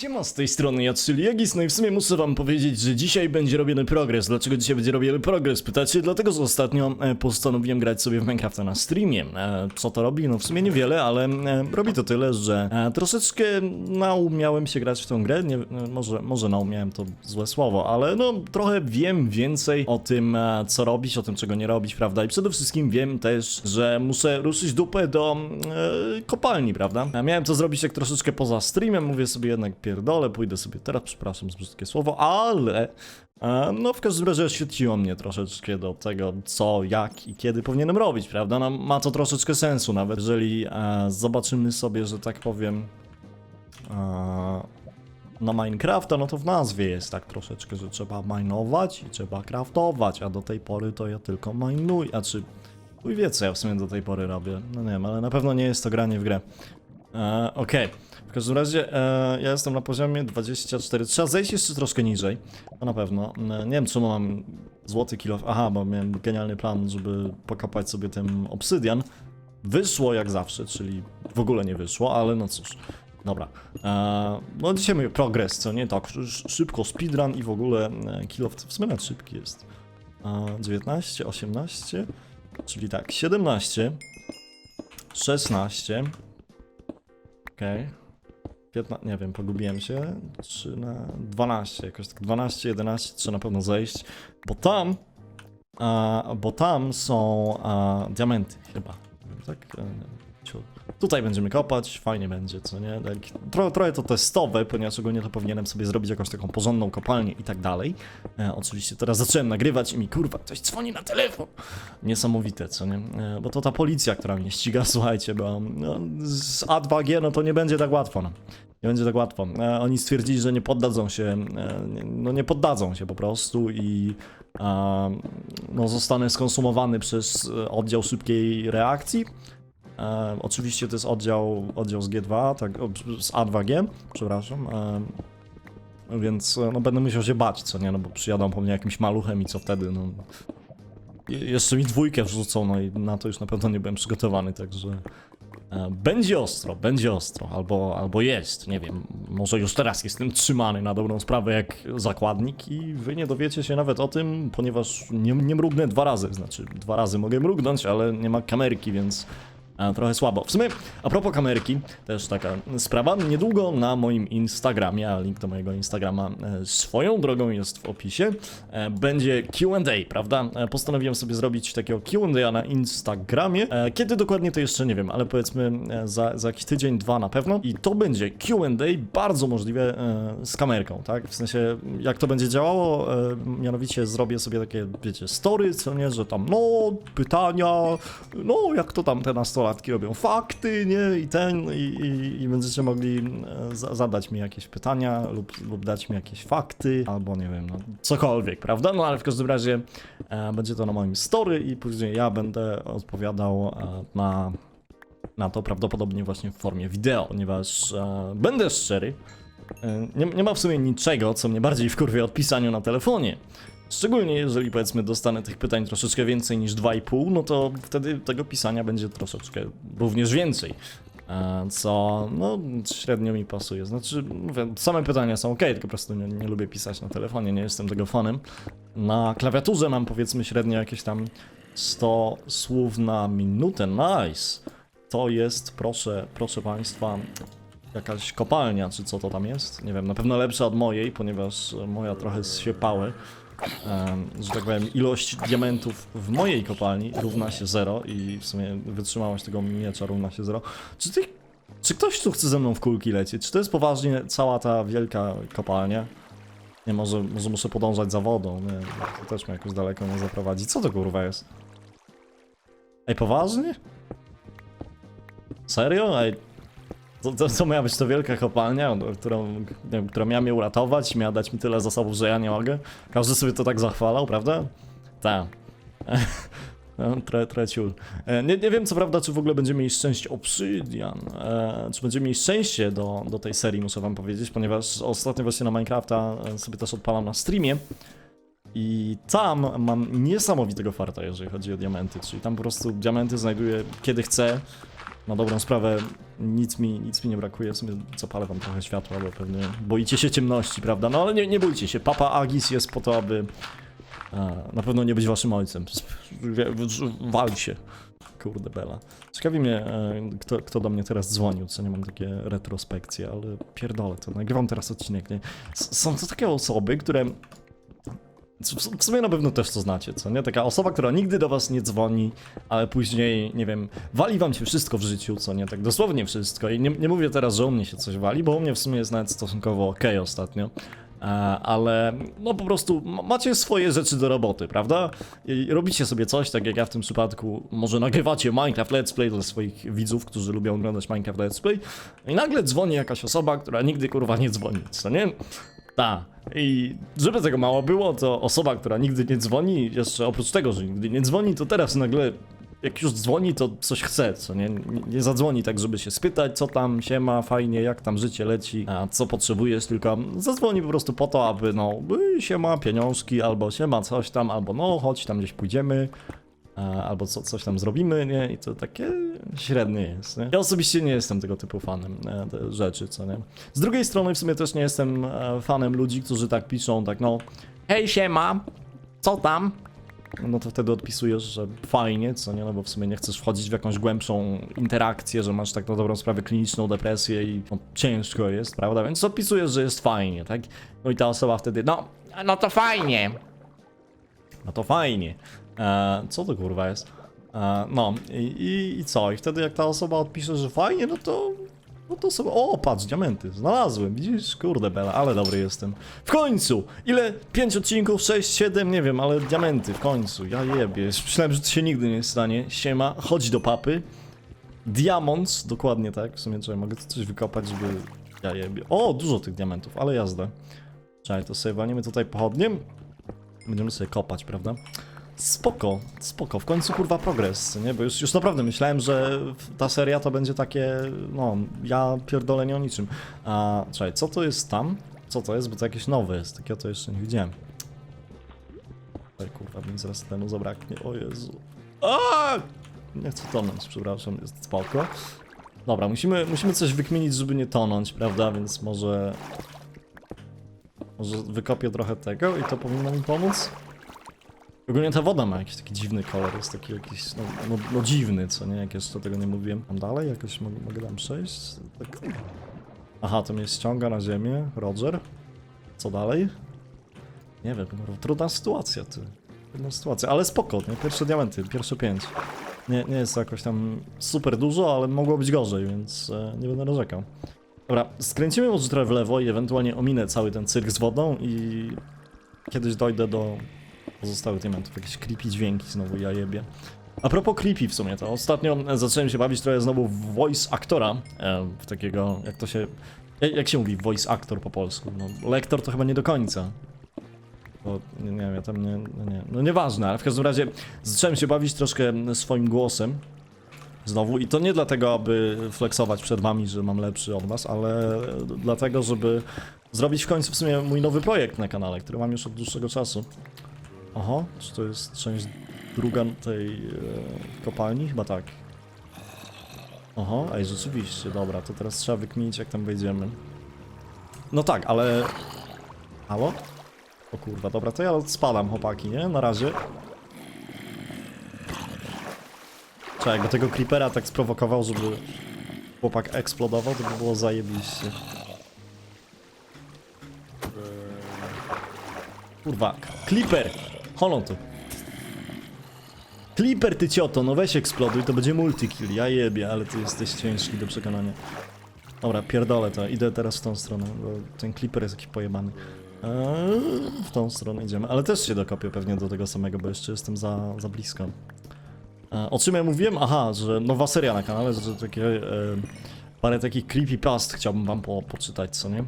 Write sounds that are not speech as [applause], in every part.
Siema, z tej strony ja, czyli Jagis, no i w sumie muszę wam powiedzieć, że dzisiaj będzie robiony progres. Dlaczego dzisiaj będzie robiony progres? Pytacie? Dlatego, że ostatnio e, postanowiłem grać sobie w Minecrafta na streamie. E, co to robi? No w sumie niewiele, ale e, robi to tyle, że troszeczkę naumiałem się grać w tą grę. Nie, może, może naumiałem to złe słowo, ale no trochę wiem więcej o tym, co robić, o tym, czego nie robić, prawda? I przede wszystkim wiem też, że muszę ruszyć dupę do e, kopalni, prawda? Miałem to zrobić jak troszeczkę poza streamem, mówię sobie jednak pierdolę, pójdę sobie teraz, przepraszam za brzydkie słowo, ale e, no w każdym razie oświeciło mnie troszeczkę do tego, co, jak i kiedy powinienem robić, prawda? No, ma to troszeczkę sensu, nawet jeżeli e, zobaczymy sobie, że tak powiem, e, na Minecrafta, no to w nazwie jest tak troszeczkę, że trzeba minować i trzeba craftować, a do tej pory to ja tylko minuję, a czy... Chuj wie co ja w sumie do tej pory robię, no nie wiem, ale na pewno nie jest to granie w grę. E, Okej, w każdym razie e, ja jestem na poziomie 24, trzeba zejść jeszcze troszkę niżej, to na pewno. E, nie wiem czemu mam złoty kilo, aha, bo miałem genialny plan, żeby pokapać sobie ten obsydian. Wyszło jak zawsze, czyli w ogóle nie wyszło, ale no cóż. Dobra. E, no dzisiaj mówię progres, co nie? Tak, sz- szybko speedrun i w ogóle e, kilo w, w sumie nawet szybki jest. E, 19, 18, czyli tak, 17, 16, okej, 15, nie wiem, pogubiłem się, 3 na 12, jakoś tak 12, 11, trzeba na pewno zejść, bo tam, a, bo tam są a, diamenty chyba, tak? E, ciu. Tutaj będziemy kopać, fajnie będzie, co nie? Tak, tro, trochę to testowe, ponieważ ogólnie to powinienem sobie zrobić jakąś taką porządną kopalnię i tak dalej. E, oczywiście teraz zacząłem nagrywać i mi kurwa ktoś dzwoni na telefon. Niesamowite, co nie? E, bo to ta policja, która mnie ściga, [laughs] słuchajcie, bo no, z A2G no to nie będzie tak łatwo. No. Nie będzie tak łatwo. E, oni stwierdzili, że nie poddadzą się, e, no nie poddadzą się po prostu i e, no, zostanę skonsumowany przez e, oddział szybkiej reakcji. E, oczywiście to jest oddział, oddział z G2, tak, z A2G, przepraszam. E, więc no, będę musiał się bać, co nie, no bo przyjadą po mnie jakimś maluchem i co wtedy, no. Je- Jeszcze mi dwójkę wrzucą, no i na to już na pewno nie byłem przygotowany, także... E, Będzie ostro, będzie ostro, albo, albo jest, nie wiem, może już teraz jestem trzymany na dobrą sprawę jak zakładnik i wy nie dowiecie się nawet o tym, ponieważ nie, nie mrugnę dwa razy, znaczy dwa razy mogę mrugnąć, ale nie ma kamerki, więc trochę słabo. W sumie, a propos kamerki, też taka sprawa, niedługo na moim Instagramie, a link do mojego Instagrama e, swoją drogą jest w opisie, e, będzie Q&A, prawda? E, Postanowiłem sobie zrobić takiego Q&A na Instagramie. Kiedy dokładnie to jeszcze nie wiem, ale powiedzmy za, za jakiś tydzień, dwa na pewno. I to będzie Q&A bardzo możliwe z kamerką, tak? W sensie, jak to będzie działało, mianowicie zrobię sobie takie, wiecie, story, co nie, że tam, no, pytania, no, jak to tam te nastolatki robią, fakty, nie, i ten, i, i, i będziecie mogli e, za, zadać mi jakieś pytania lub, lub dać mi jakieś fakty, albo nie wiem, no, cokolwiek, prawda? No, ale w każdym razie e, będzie to na moim story i później ja będę odpowiadał e, na, na to prawdopodobnie właśnie w formie wideo, ponieważ e, będę szczery, e, nie, nie ma w sumie niczego, co mnie bardziej wkurwia od pisania na telefonie. Szczególnie jeżeli powiedzmy dostanę tych pytań troszeczkę więcej niż 2,5, no to wtedy tego pisania będzie troszeczkę również więcej. E, Co no średnio mi pasuje. Znaczy, mówię, same pytania są ok, tylko po prostu nie, nie lubię pisać na telefonie, nie jestem tego fanem. Na klawiaturze mam powiedzmy średnio jakieś tam 100 słów na minutę. Nice! To jest, proszę, proszę Państwa, jakaś kopalnia, czy co to tam jest. Nie wiem, na pewno lepsza od mojej, ponieważ moja trochę zsiepały. Em, że tak powiem, ilość diamentów w mojej kopalni równa się 0 i w sumie wytrzymałość tego miecza równa się 0. Czy ty, czy ktoś tu chce ze mną w kulki lecieć? Czy to jest poważnie cała ta wielka kopalnia? Nie, może, może muszę podążać za wodą, nie, to też mnie jakoś daleko nie zaprowadzi. Co to kurwa jest? Ej, poważnie? Serio? Ej, to, to, to miała być to wielka kopalnia, którą, wiem, która miała mnie uratować, miała dać mi tyle zasobów, że ja nie mogę. Każdy sobie to tak zachwalał, prawda? Tak. [laughs] No, trochę ciul. E, Nie, nie wiem co prawda, czy w ogóle będziemy mieli szczęście Obsidian, e, czy będziemy mieli szczęście do, do tej serii, muszę wam powiedzieć, ponieważ ostatnio właśnie na Minecrafta e, sobie też odpalam na streamie i tam mam niesamowitego farta, jeżeli chodzi o diamenty, czyli tam po prostu diamenty znajduję kiedy chcę, na dobrą sprawę nic mi, nic mi nie brakuje, w sumie zapalę wam trochę światła, bo pewnie boicie się ciemności, prawda? No ale nie, nie bójcie się, Papa Agis jest po to, aby e, na pewno nie być waszym ojcem. Wal się. Kurde bela. Ciekawi mnie, e, kto, kto do mnie teraz dzwonił, co nie mam takie retrospekcje, ale pierdolę to, nagrywam teraz odcinek, nie? S- Są to takie osoby, które w sumie na pewno też to znacie, co nie? Taka osoba, która nigdy do was nie dzwoni, ale później, nie wiem, wali wam się wszystko w życiu, co nie? Tak dosłownie wszystko. I nie, nie mówię teraz, że u mnie się coś wali, bo u mnie w sumie jest nawet stosunkowo okej ostatnio. E, ale no po prostu ma- macie swoje rzeczy do roboty, prawda? I robicie sobie coś, tak jak ja w tym przypadku, może nagrywacie Minecraft Let's Play dla swoich widzów, którzy lubią oglądać Minecraft Let's Play i nagle dzwoni jakaś osoba, która nigdy kurwa nie dzwoni, co nie? Ta. I żeby tego mało było, to osoba, która nigdy nie dzwoni, jeszcze oprócz tego, że nigdy nie dzwoni, to teraz nagle jak już dzwoni, to coś chce, co nie? Nie, nie zadzwoni tak, żeby się spytać, co tam się ma, fajnie, jak tam życie leci, a co potrzebujesz, tylko zadzwoni po prostu po to, aby no, y, się ma pieniążki, albo się ma coś tam, albo no, chodź tam gdzieś pójdziemy, albo co, coś tam zrobimy, nie? I to takie średnie jest, nie? Ja osobiście nie jestem tego typu fanem e, te rzeczy, co nie? Z drugiej strony w sumie też nie jestem e, fanem ludzi, którzy tak piszą, tak no hej siema, co tam? No to wtedy odpisujesz, że fajnie, co nie, no bo w sumie nie chcesz wchodzić w jakąś głębszą interakcję, że masz tak na dobrą sprawę kliniczną depresję i no, ciężko jest, prawda? Więc odpisujesz, że jest fajnie, tak? No i ta osoba wtedy, no, no to fajnie. No to fajnie. E, co to kurwa jest? E, no i, i, i co? I wtedy jak ta osoba odpisze, że fajnie, no to... No to sobie... O, patrz, diamenty. Znalazłem. Widzisz? Kurde bela, ale dobry jestem. W końcu! Ile? 5 odcinków? 6, 7? Nie wiem, ale diamenty. W końcu. Ja jebie. Myślałem, że to się nigdy nie stanie. Siema. Chodź do papy. Diamonds. Dokładnie tak. W sumie, czy mogę tu coś wykopać, żeby... Ja jebie. O, dużo tych diamentów, ale jazda. Czekaj, to sobie walniemy tutaj pochodniem. Będziemy sobie kopać, prawda? Spoko, spoko, w końcu kurwa progres, nie? Bo już, już naprawdę myślałem, że ta seria to będzie takie, no, ja pierdolę nie o niczym. A, czekaj, co to jest tam? Co to jest? Bo to jakieś nowe jest, takiego to jeszcze nie widziałem. Ej, kurwa, mi zaraz temu zabraknie, o Jezu. A! Nie chcę tonąć, przepraszam, jest spoko. Dobra, musimy, musimy coś wykminić, żeby nie tonąć, prawda? Więc może... Może wykopię trochę tego i to powinno mi pomóc? Ogólnie ta woda ma jakiś taki dziwny kolor, jest taki jakiś, no, no, no dziwny, co nie, jak jeszcze tego nie mówiłem. Tam dalej jakoś mogę, mogę tam przejść? Tak. Aha, to mnie ściąga na ziemię, Roger. Co dalej? Nie wiem, trudna sytuacja, ty. Trudna sytuacja, ale spoko, nie? Pierwsze diamenty, pierwsze pięć. Nie, nie jest to jakoś tam super dużo, ale mogło być gorzej, więc e, nie będę narzekał. Dobra, skręcimy może trochę w lewo i ewentualnie ominę cały ten cyrk z wodą i kiedyś dojdę do pozostałych diamentów. Jakieś creepy dźwięki znowu, ja jebie. A propos creepy w sumie, to ostatnio e, zacząłem się bawić trochę znowu w voice aktora, e, w takiego, jak to się, jak, jak się mówi voice actor po polsku? No, lektor to chyba nie do końca. Bo, nie, nie wiem, ja tam nie, no nie, no nieważne, ale w każdym razie zacząłem się bawić troszkę swoim głosem. Znowu i to nie dlatego, aby flexować przed wami, że mam lepszy od was, ale dlatego, żeby zrobić w końcu w sumie mój nowy projekt na kanale, który mam już od dłuższego czasu. Oho, czy to jest część druga tej e, kopalni? Chyba tak. Oho, ej, rzeczywiście, dobra, to teraz trzeba wykminić, jak tam wejdziemy. No tak, ale... Halo? O kurwa, dobra, to ja spadam, chłopaki, nie? Na razie. Czekaj, jakby tego creepera tak sprowokował, żeby chłopak eksplodował, to by było zajebiście. Kurwa, Clipper! Holą tu. Clipper, ty cioto, no weź eksploduj, to będzie multikill. Ja jebie, ale ty jesteś ciężki do przekonania. Dobra, pierdolę to, idę teraz w tą stronę, bo ten Clipper jest jakiś pojebany. Eee, w tą stronę idziemy, ale też się dokopię pewnie do tego samego, bo jeszcze jestem za, za blisko. E, o czym ja mówiłem? Aha, że nowa seria na kanale, że takie e, parę takich creepypast chciałbym wam po, poczytać, co nie?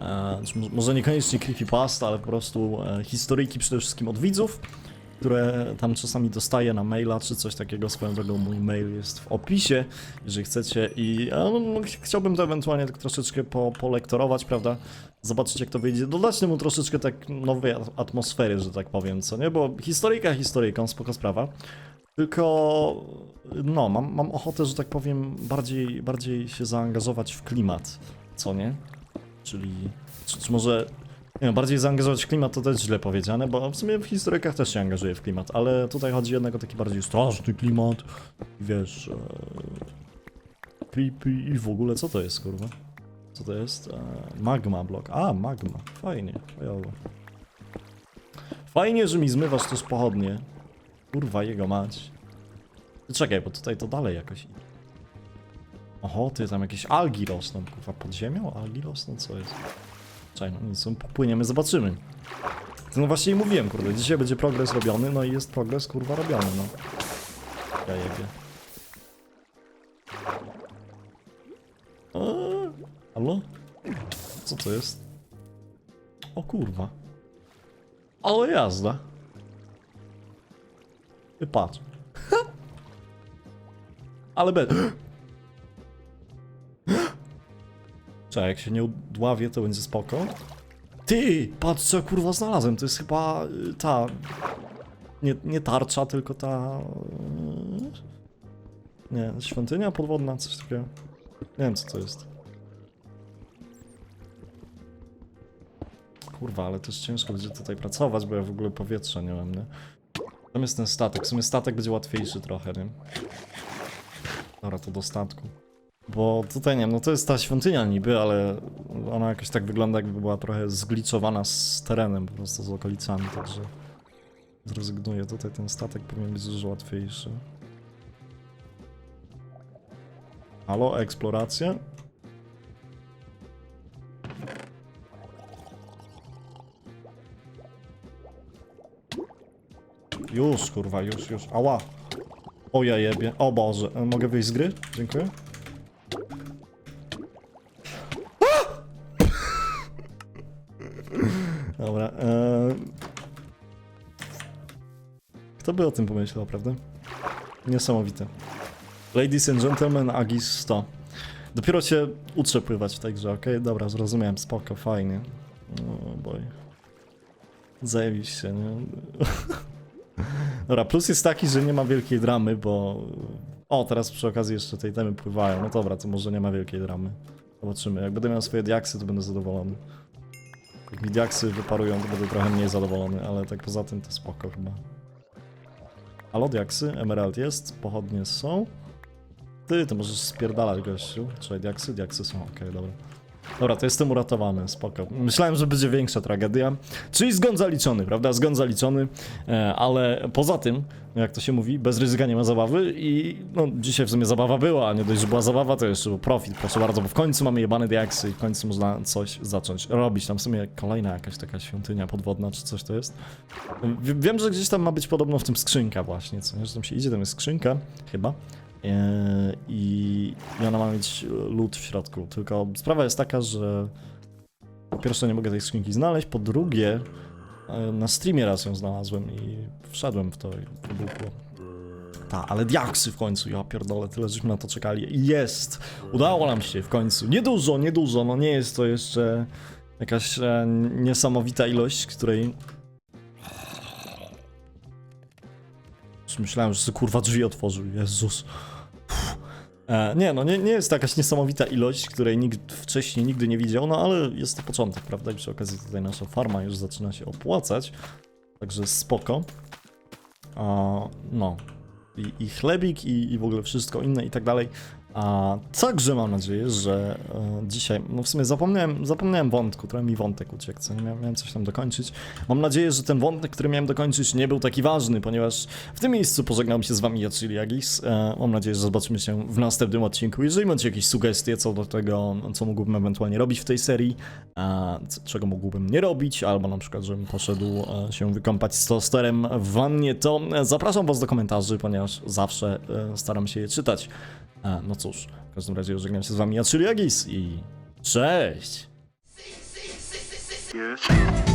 E, czy mo- może niekoniecznie creepypast, ale po prostu e, historyjki przede wszystkim od widzów, które tam czasami dostaję na maila czy coś takiego. Swoją drogą mój mail jest w opisie, jeżeli chcecie i e, no, no, ch- chciałbym to ewentualnie tak troszeczkę po, polektorować, prawda? Zobaczyć jak to wyjdzie, dodać temu troszeczkę tak nowej at- atmosfery, że tak powiem, co nie? Bo historyjka historyjką, spoko sprawa. Tylko no, mam, mam ochotę, że tak powiem, bardziej, bardziej się zaangażować w klimat, co nie? Czyli, czy, czy może, nie bardziej zaangażować w klimat to też źle powiedziane, bo w sumie w historykach też się angażuję w klimat, ale tutaj chodzi jednak o taki bardziej straszny klimat, wiesz, e, creepy i w ogóle, co to jest, kurwa? Co to jest? E, magma block. A, magma. Fajnie, fajowo. Fajnie, że mi zmywasz też pochodnie. Kurwa, jego mać. Czekaj, bo tutaj to dalej jakoś... idzie. Oho, ty tam jakieś algi rosną, kurwa, pod ziemią? Algi rosną? Co jest? Czekaj, no nic, no, popłyniemy, zobaczymy. No właśnie mówiłem, kurde, dzisiaj będzie progres robiony, no i jest progres, kurwa, robiony, no. Ja jebie. Eee, Halo? Co to jest? O kurwa. Ale jazda. Ty. [laughs] Ale bez... Czekaj, jak się nie udławię, to będzie spoko. Ty! Patrz co kurwa znalazłem, to jest chyba y, ta... Nie, nie tarcza, tylko ta... y, Nie, świątynia podwodna, coś takiego. Nie wiem co to jest. Kurwa, ale też ciężko będzie tutaj pracować, bo ja w ogóle powietrza nie mam, nie? Tam jest ten statek. W sumie statek będzie łatwiejszy trochę, nie? Dobra, to do statku. Bo tutaj nie wiem, no to jest ta świątynia niby, ale ona jakoś tak wygląda jakby była trochę zgliczowana z terenem, po prostu z okolicami, także zrezygnuję. Tutaj ten statek powinien być dużo łatwiejszy. Halo, eksploracja? Już, kurwa, już, już. Ała. O ja jebie. O Boże. Mogę wyjść z gry? Dziękuję. Kto by o tym pomyślał, prawda? Niesamowite. Ladies and gentlemen, Agis 100. Dopiero się uczę pływać w tej grze, okej? Dobra, zrozumiałem, spoko, fajnie. O boj. Zajebiście, nie? [laughs] Dobra, plus jest taki, że nie ma wielkiej dramy, bo... O, teraz przy okazji jeszcze tej temy pływają. No dobra, to może nie ma wielkiej dramy. Zobaczymy. Jak będę miał swoje diaksy, to będę zadowolony. Jak mi diaksy wyparują, to będę trochę mniej zadowolony, ale tak poza tym to spoko chyba. Halo, diaksy? Emerald jest, pochodnie są. Ty, to możesz spierdalać gościu. Czekaj, diaksy? Diaksy są, okej, dobra. Dobra, to jestem uratowany, spoko. Myślałem, że będzie większa tragedia. Czyli zgon zaliczony, prawda? Zgon zaliczony, e, ale poza tym, jak to się mówi, bez ryzyka nie ma zabawy i no dzisiaj w sumie zabawa była, a nie dość, że była zabawa, to jeszcze był profit, proszę bardzo, bo w końcu mamy jebane diaksy i w końcu można coś zacząć robić. Tam w sumie kolejna jakaś taka świątynia podwodna, czy coś to jest. Wiem, że gdzieś tam ma być podobno w tym skrzynka właśnie, co nie, że tam się idzie, tam jest skrzynka, chyba. Eee, I, I ona ma mieć lód w środku. Tylko sprawa jest taka, że po pierwsze nie mogę tej skrzynki znaleźć, po drugie e, na streamie raz ją znalazłem i wszedłem w to i wybuchło. Ta, ale diaksy w końcu, ja pierdolę, tyle żeśmy na to czekali. Jest! Udało nam się w końcu. Niedużo, niedużo, no nie jest to jeszcze jakaś e, niesamowita ilość, której... Myślałem, że kurwa drzwi otworzył, Jezus. E, nie, no nie, nie jest to jakaś niesamowita ilość, której nikt wcześniej nigdy nie widział, no ale jest to początek, prawda? I przy okazji tutaj nasza farma już zaczyna się opłacać, także spoko. A, no. I, I chlebik, i, i w ogóle wszystko inne i tak dalej. A także mam nadzieję, że e, dzisiaj, no w sumie zapomniałem, zapomniałem wątku, trochę mi wątek uciekł, co nie miałem, coś tam dokończyć. Mam nadzieję, że ten wątek, który miałem dokończyć, nie był taki ważny, ponieważ w tym miejscu pożegnam się z wami, ja, czyli Agis. E, mam nadzieję, że zobaczymy się w następnym odcinku. Jeżeli macie jakieś sugestie co do tego, co mógłbym ewentualnie robić w tej serii, c- czego mógłbym nie robić, albo na przykład, żebym poszedł e, się wykąpać z tosterem w wannie, to e, zapraszam was do komentarzy, ponieważ zawsze e, staram się je czytać. A, no cóż, w każdym razie żegnam się z wami, ja czyli Agis i cześć! Yes.